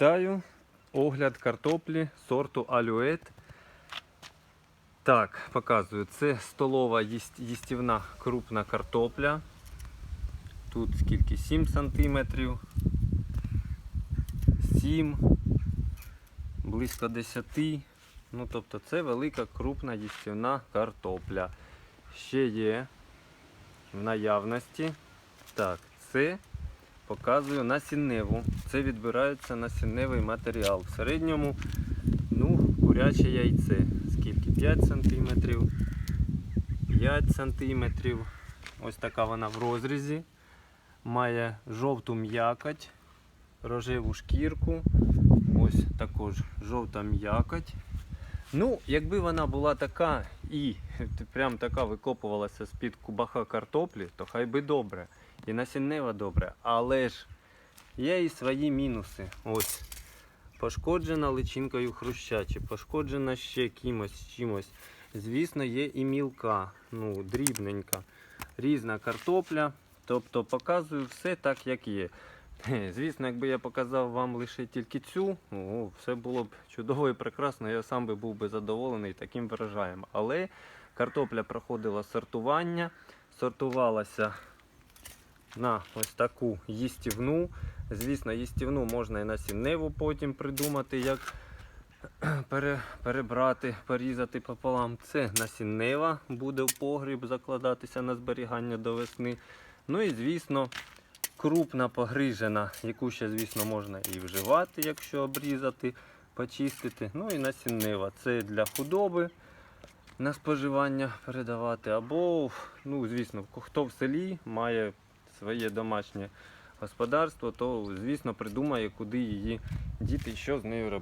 Вітаю! Огляд картоплі сорту алюет. Так, показую. Це столова їст- їстівна крупна картопля. Тут скільки? 7 сантиметрів. 7, близько 10. Ну, тобто це велика крупна їстівна картопля. Ще є в наявності. Так, це показую насінневу. Це відбирається насінневий матеріал. В середньому ну, куряче яйце. Скільки? 5 см, 5 см. Ось така вона в розрізі. Має жовту м'якоть, рожеву шкірку. Ось також жовта м'якоть. Ну, якби вона була така і прям така викопувалася з-під кубаха картоплі, то хай би добре. І насіннева добре. Але ж є і свої мінуси. Ось. Пошкоджена личинкою хруща, чи пошкоджена ще кимось чимось. Звісно, є і мілка, ну, дрібненька, різна картопля. Тобто показую все так, як є. Звісно, якби я показав вам лише тільки цю, о, все було б чудово і прекрасно, я сам би був би задоволений таким врожаєм. Але картопля проходила сортування, сортувалася на ось таку їстівну. Звісно, їстівну можна і насінневу потім придумати, як пере, перебрати, порізати пополам. Це насіннева буде в погріб закладатися на зберігання до весни. Ну і звісно, крупна погрижена, яку ще, звісно, можна і вживати, якщо обрізати, почистити. Ну і насіннева. Це для худоби на споживання передавати. Або, ну, звісно, хто в селі має своє домашнє господарство, то, звісно, придумає, куди її діти, що з нею робити.